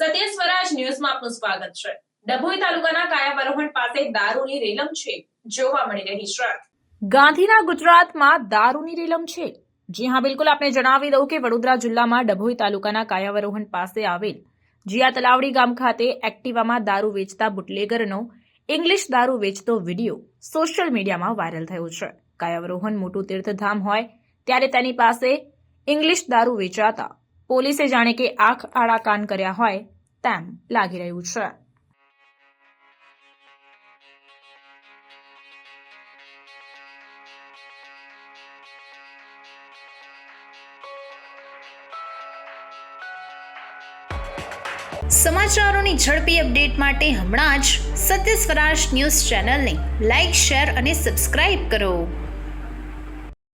આપનું સ્વાગત છે. ડભોઈ તાલુકાના કાયાવરોહણ પાસે દારૂની રેલમ છે. જોવા મળી રહી છે ગાંધીના ગુજરાતમાં દારૂની રેલમ છે. જી હા, બિલકુલ આપને જણાવી દઉં કે વડોદરા જિલ્લામાં ડભોઈ તાલુકાના કાયાવરોહણ પાસે આવેલ જીયા તલાવડી ગામ ખાતે એક્ટિવામાં દારૂ વેચતા બુટલેગરનો ઇંગ્લિશ દારૂ વેચતો વીડિયો સોશિયલ મીડિયામાં વાયરલ થયો છે. કાયાવરોહણ મોટું તીર્થધામ હોય ત્યારે તેની પાસે ઇંગ્લિશ દારૂ વેચાતા પોલીસે જાણે કે આંખ આડા કાન કર્યા હોય તેમ લાગી રહ્યું છે. સમાચારોની ઝડપી અપડેટ માટે હમણાં જ સત્ય સ્વરાજ ન્યૂઝ ચેનલને લાઇક શેર અને સબસ્ક્રાઇબ કરો.